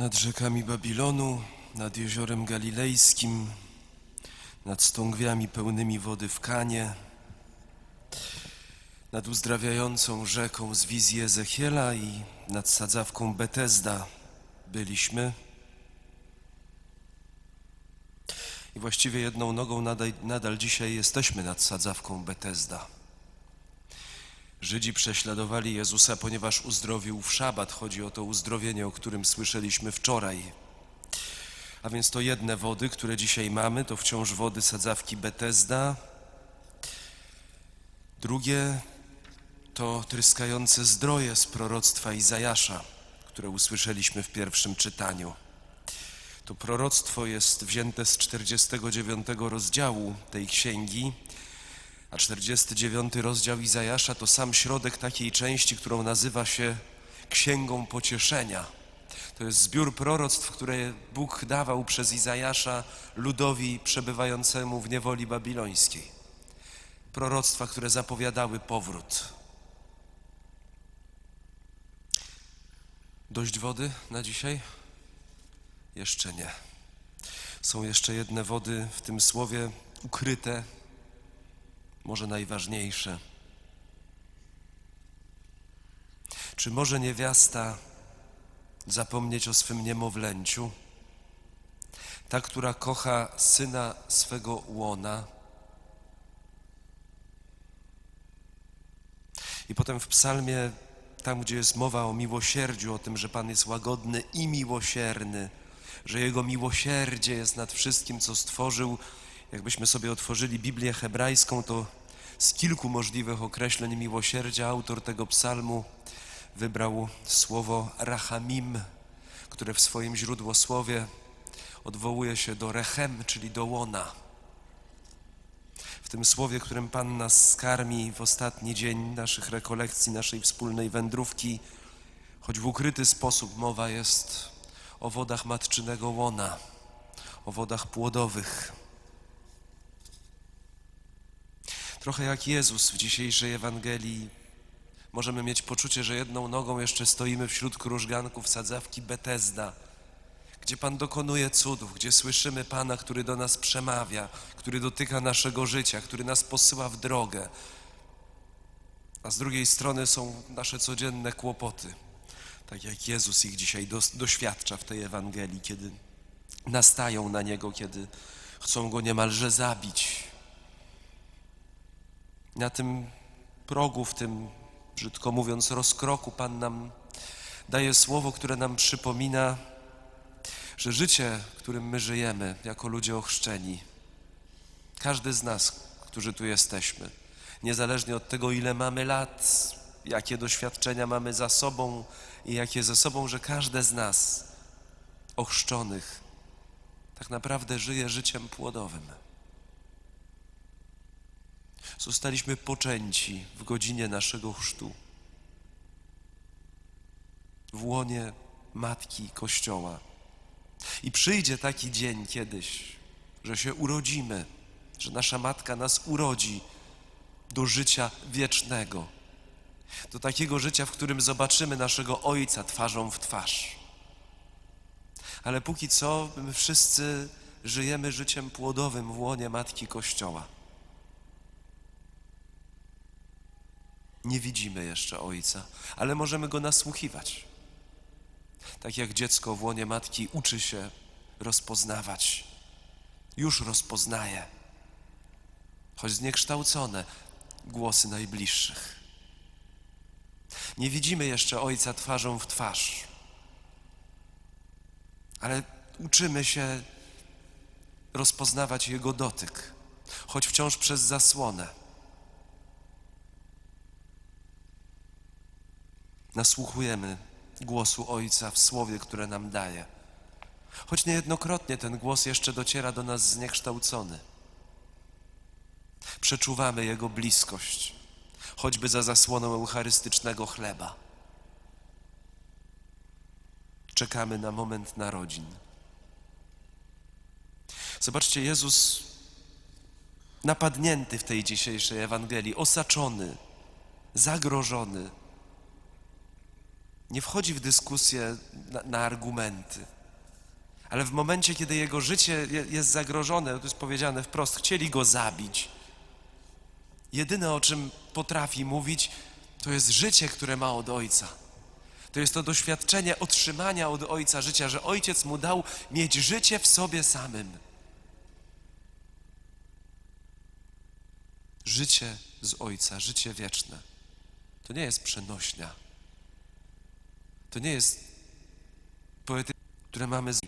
Nad rzekami Babilonu, nad jeziorem galilejskim, nad stągwiami pełnymi wody w Kanie, nad uzdrawiającą rzeką z wizji Ezechiela i nad sadzawką Betesda byliśmy. I właściwie jedną nogą nadal, nadal dzisiaj jesteśmy nad sadzawką Betesda. Żydzi prześladowali Jezusa, ponieważ uzdrowił w szabat. Chodzi o to uzdrowienie, o którym słyszeliśmy wczoraj. A więc to jedne wody, które dzisiaj mamy, to wciąż wody sadzawki Betesda. Drugie to tryskające zdroje z proroctwa Izajasza, które usłyszeliśmy w pierwszym czytaniu. To proroctwo jest wzięte z 49 rozdziału tej księgi, a 49 rozdział Izajasza to sam środek takiej części, którą nazywa się Księgą Pocieszenia. To jest zbiór proroctw, które Bóg dawał przez Izajasza ludowi przebywającemu w niewoli babilońskiej. Proroctwa, które zapowiadały powrót. Dość wody na dzisiaj? Jeszcze nie. Są jeszcze jedne wody w tym słowie ukryte, może najważniejsze. Czy może niewiasta zapomnieć o swym niemowlęciu? Ta, która kocha syna swego łona. I potem w psalmie, tam gdzie jest mowa o miłosierdziu, o tym, że Pan jest łagodny i miłosierny, że Jego miłosierdzie jest nad wszystkim, co stworzył, jakbyśmy sobie otworzyli Biblię hebrajską, to z kilku możliwych określeń miłosierdzia autor tego psalmu wybrał słowo rachamim, które w swoim źródłosłowie odwołuje się do rechem, czyli do łona. W tym słowie, którym Pan nas skarmi w ostatni dzień naszych rekolekcji, naszej wspólnej wędrówki, choć w ukryty sposób mowa jest o wodach matczynego łona, o wodach płodowych. Trochę jak Jezus w dzisiejszej Ewangelii możemy mieć poczucie, że jedną nogą jeszcze stoimy wśród krużganków sadzawki Betesda, gdzie Pan dokonuje cudów, gdzie słyszymy Pana, który do nas przemawia, który dotyka naszego życia, który nas posyła w drogę. A z drugiej strony są nasze codzienne kłopoty, tak jak Jezus ich dzisiaj doświadcza w tej Ewangelii, kiedy nastają na Niego, kiedy chcą Go niemalże zabić. Na tym progu, w tym, brzydko mówiąc, rozkroku, Pan nam daje słowo, które nam przypomina, że życie, którym my żyjemy jako ludzie ochrzczeni, każdy z nas, którzy tu jesteśmy, niezależnie od tego, ile mamy lat, jakie doświadczenia mamy za sobą i jakie ze sobą, że każde z nas ochrzczonych tak naprawdę żyje życiem płodowym. Zostaliśmy poczęci w godzinie naszego chrztu. W łonie Matki Kościoła. I przyjdzie taki dzień kiedyś, że się urodzimy, że nasza Matka nas urodzi do życia wiecznego. Do takiego życia, w którym zobaczymy naszego Ojca twarzą w twarz. Ale póki co my wszyscy żyjemy życiem płodowym w łonie Matki Kościoła. Nie widzimy jeszcze Ojca, ale możemy Go nasłuchiwać. Tak jak dziecko w łonie matki uczy się rozpoznawać. Już rozpoznaje, choć zniekształcone, głosy najbliższych. Nie widzimy jeszcze Ojca twarzą w twarz, ale uczymy się rozpoznawać Jego dotyk, choć wciąż przez zasłonę. Nasłuchujemy głosu Ojca w słowie, które nam daje. Choć niejednokrotnie ten głos jeszcze dociera do nas zniekształcony. Przeczuwamy Jego bliskość, choćby za zasłoną eucharystycznego chleba. Czekamy na moment narodzin. Zobaczcie, Jezus napadnięty w tej dzisiejszej Ewangelii, osaczony, zagrożony, nie wchodzi w dyskusję na, na argumenty. Ale w momencie, kiedy jego życie je- jest zagrożone, to jest powiedziane wprost, chcieli go zabić. Jedyne, o czym potrafi mówić, to jest życie, które ma od Ojca. To jest to doświadczenie otrzymania od Ojca życia, że Ojciec mu dał mieć życie w sobie samym. Życie z Ojca, życie wieczne. To nie jest przenośnia. To nie jest poety, które mamy. Z...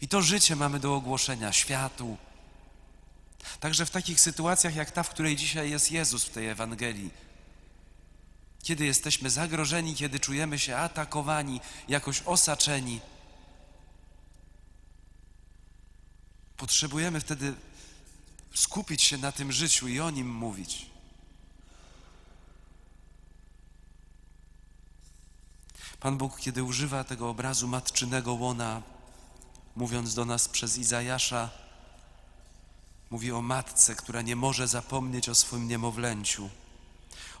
I to życie mamy do ogłoszenia światu. Także w takich sytuacjach jak ta, w której dzisiaj jest Jezus w tej Ewangelii, kiedy jesteśmy zagrożeni, kiedy czujemy się atakowani, jakoś osaczeni, potrzebujemy wtedy skupić się na tym życiu i o nim mówić. Pan Bóg, kiedy używa tego obrazu matczynego łona, mówiąc do nas przez Izajasza, mówi o matce, która nie może zapomnieć o swym niemowlęciu,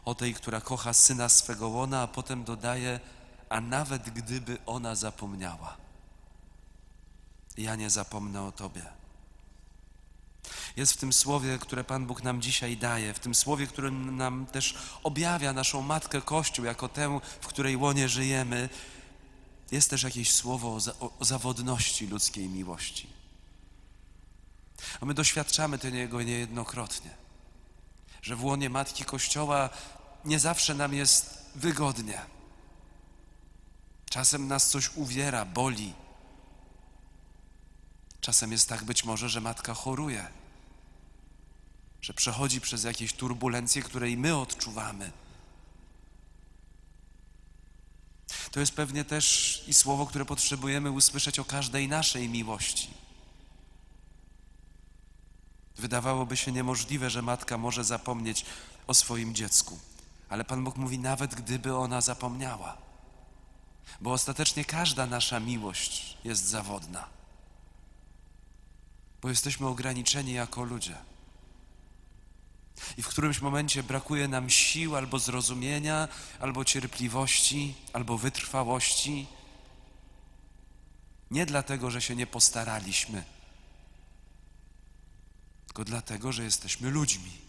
o tej, która kocha syna swego łona, a potem dodaje, a nawet gdyby ona zapomniała, ja nie zapomnę o Tobie. Jest w tym słowie, które Pan Bóg nam dzisiaj daje, w tym słowie, które nam też objawia naszą Matkę Kościół jako tę, w której łonie żyjemy, jest też jakieś słowo o, za, o zawodności ludzkiej miłości. A my doświadczamy tego niejednokrotnie, że w łonie Matki Kościoła nie zawsze nam jest wygodnie. Czasem nas coś uwiera, boli. Czasem jest tak być może, że matka choruje, że przechodzi przez jakieś turbulencje, które i my odczuwamy. To jest pewnie też i słowo, które potrzebujemy usłyszeć o każdej naszej miłości. Wydawałoby się niemożliwe, że matka może zapomnieć o swoim dziecku, ale Pan Bóg mówi, nawet gdyby ona zapomniała, bo ostatecznie każda nasza miłość jest zawodna bo jesteśmy ograniczeni jako ludzie. I w którymś momencie brakuje nam sił albo zrozumienia, albo cierpliwości, albo wytrwałości. Nie dlatego, że się nie postaraliśmy, tylko dlatego, że jesteśmy ludźmi.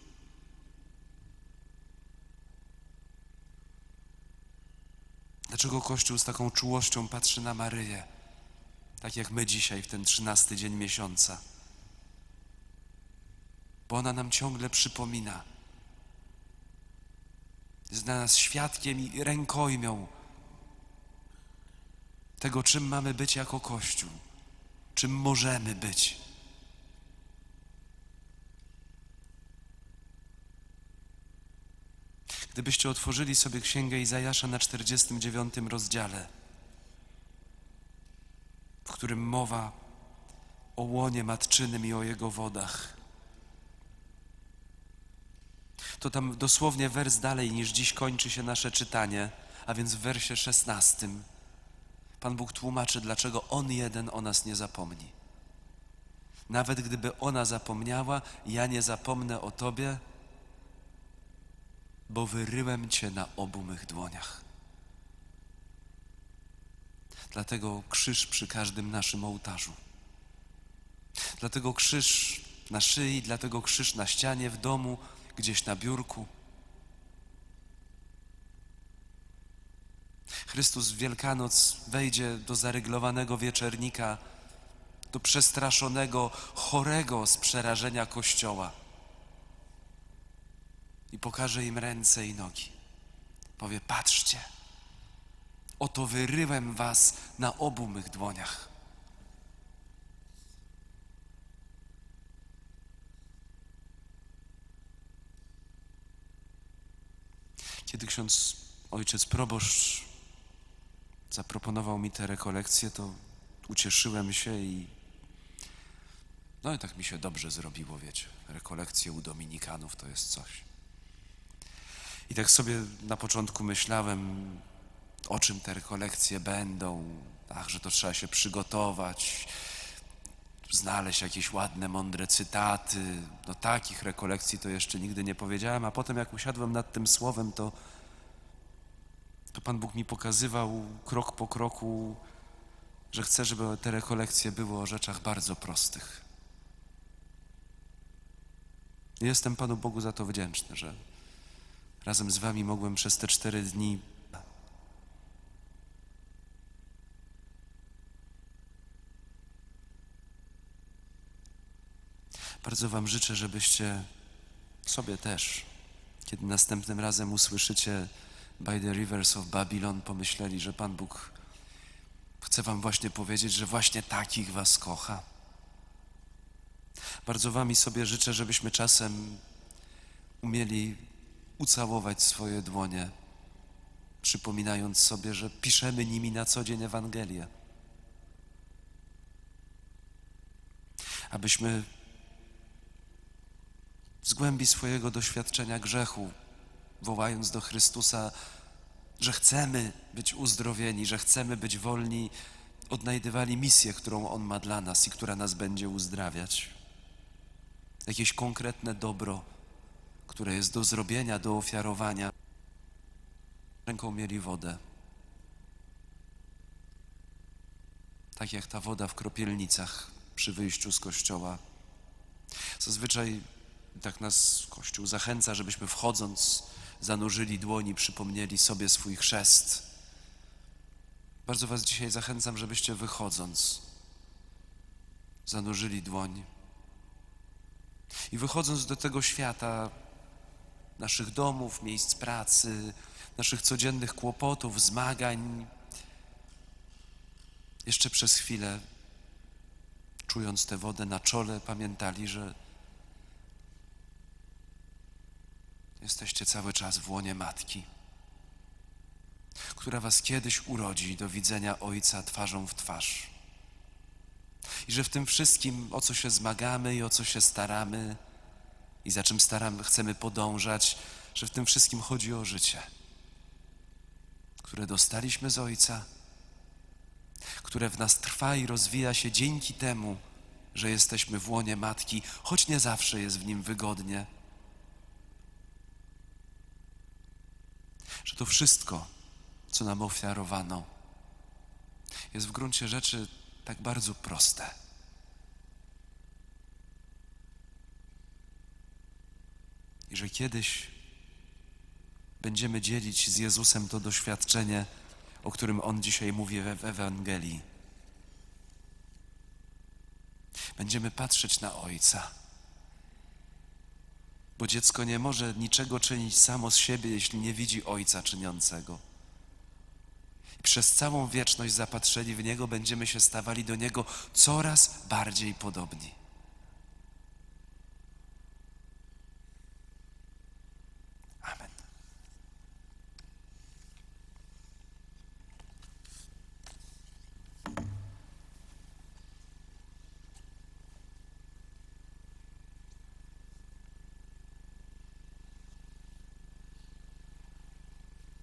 Dlaczego Kościół z taką czułością patrzy na Maryję, tak jak my dzisiaj w ten trzynasty dzień miesiąca? Bo ona nam ciągle przypomina. Jest nas świadkiem i rękojmią tego, czym mamy być jako Kościół, czym możemy być. Gdybyście otworzyli sobie Księgę Izajasza na 49 rozdziale, w którym mowa o łonie matczynym i o jego wodach, to tam dosłownie wers dalej niż dziś kończy się nasze czytanie, a więc w wersie szesnastym. Pan Bóg tłumaczy, dlaczego On jeden o nas nie zapomni. Nawet gdyby ona zapomniała, ja nie zapomnę o Tobie, bo wyryłem Cię na obu mych dłoniach. Dlatego krzyż przy każdym naszym ołtarzu. Dlatego krzyż na szyi, dlatego krzyż na ścianie w domu, gdzieś na biurku. Chrystus w Wielkanoc wejdzie do zaryglowanego wieczernika, do przestraszonego, chorego z przerażenia kościoła i pokaże im ręce i nogi. Powie: Patrzcie, oto wyryłem was na obu mych dłoniach. Kiedy ksiądz ojciec proboszcz zaproponował mi tę rekolekcję, to ucieszyłem się i no i tak mi się dobrze zrobiło, wiecie. Rekolekcje u dominikanów to jest coś. I tak sobie na początku myślałem, o czym te rekolekcje będą, ach, że to trzeba się przygotować, znaleźć jakieś ładne, mądre cytaty. No takich rekolekcji to jeszcze nigdy nie powiedziałem, a potem jak usiadłem nad tym słowem, to, to Pan Bóg mi pokazywał krok po kroku, że chce, żeby te rekolekcje były o rzeczach bardzo prostych. Jestem Panu Bogu za to wdzięczny, że razem z Wami mogłem przez te cztery dni Bardzo Wam życzę, żebyście sobie też, kiedy następnym razem usłyszycie By the Rivers of Babylon, pomyśleli, że Pan Bóg chce Wam właśnie powiedzieć, że właśnie takich Was kocha. Bardzo Wam i sobie życzę, żebyśmy czasem umieli ucałować swoje dłonie, przypominając sobie, że piszemy nimi na co dzień Ewangelię. Abyśmy z głębi swojego doświadczenia grzechu, wołając do Chrystusa, że chcemy być uzdrowieni, że chcemy być wolni, odnajdywali misję, którą On ma dla nas i która nas będzie uzdrawiać. Jakieś konkretne dobro, które jest do zrobienia, do ofiarowania. Ręką mieli wodę. Tak jak ta woda w kropielnicach przy wyjściu z kościoła. Zazwyczaj tak nas Kościół zachęca, żebyśmy wchodząc zanurzyli dłoni, przypomnieli sobie swój chrzest. Bardzo Was dzisiaj zachęcam, żebyście wychodząc zanurzyli dłoń i wychodząc do tego świata, naszych domów, miejsc pracy, naszych codziennych kłopotów, zmagań, jeszcze przez chwilę, czując tę wodę na czole, pamiętali, że Jesteście cały czas w łonie matki, która was kiedyś urodzi do widzenia Ojca twarzą w twarz. I że w tym wszystkim, o co się zmagamy i o co się staramy i za czym staramy, chcemy podążać, że w tym wszystkim chodzi o życie, które dostaliśmy z Ojca, które w nas trwa i rozwija się dzięki temu, że jesteśmy w łonie matki, choć nie zawsze jest w nim wygodnie że to wszystko, co nam ofiarowano, jest w gruncie rzeczy tak bardzo proste. I że kiedyś będziemy dzielić z Jezusem to doświadczenie, o którym On dzisiaj mówi w Ewangelii. Będziemy patrzeć na Ojca bo dziecko nie może niczego czynić samo z siebie, jeśli nie widzi Ojca czyniącego. Przez całą wieczność zapatrzeni w Niego będziemy się stawali do Niego coraz bardziej podobni.